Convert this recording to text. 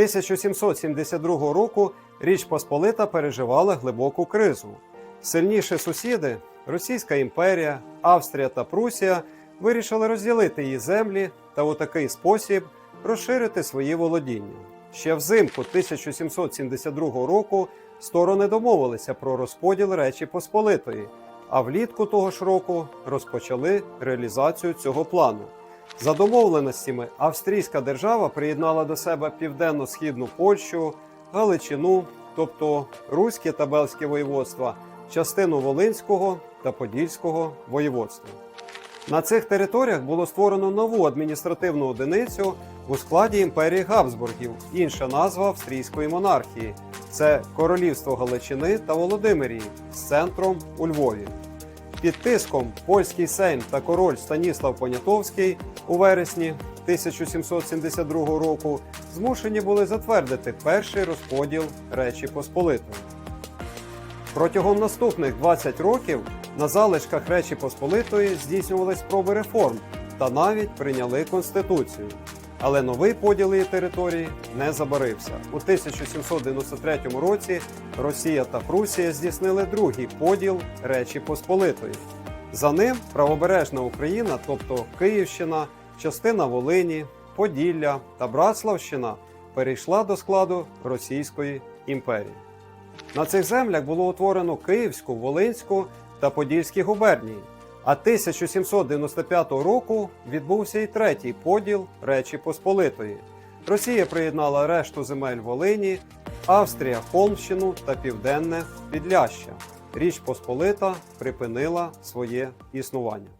1772 року Річ Посполита переживала глибоку кризу. Сильніші сусіди Російська імперія, Австрія та Прусія вирішили розділити її землі та у такий спосіб розширити свої володіння. Ще взимку 1772 року сторони домовилися про розподіл Речі Посполитої, а влітку того ж року розпочали реалізацію цього плану. За домовленостями австрійська держава приєднала до себе південно-східну Польщу, Галичину, тобто Руське та Бельське воєводства, частину Волинського та Подільського воєводства. На цих територіях було створено нову адміністративну одиницю у складі імперії Габсбургів, інша назва австрійської монархії це Королівство Галичини та Володимирії з центром у Львові. Під тиском польський сейм та король Станіслав Понятовський у вересні 1772 року змушені були затвердити перший розподіл Речі Посполитої. Протягом наступних 20 років на залишках Речі Посполитої здійснювали спроби реформ та навіть прийняли конституцію. Але новий поділ її території не забарився. У 1793 році Росія та Прусія здійснили другий поділ Речі Посполитої. За ним правобережна Україна, тобто Київщина, частина Волині, Поділля та Братславщина перейшла до складу Російської імперії. На цих землях було утворено Київську, Волинську та Подільські губернії. А 1795 року відбувся і третій поділ Речі Посполитої. Росія приєднала решту земель Волині, Австрія Холмщину та Південне Підляща. Річ Посполита припинила своє існування.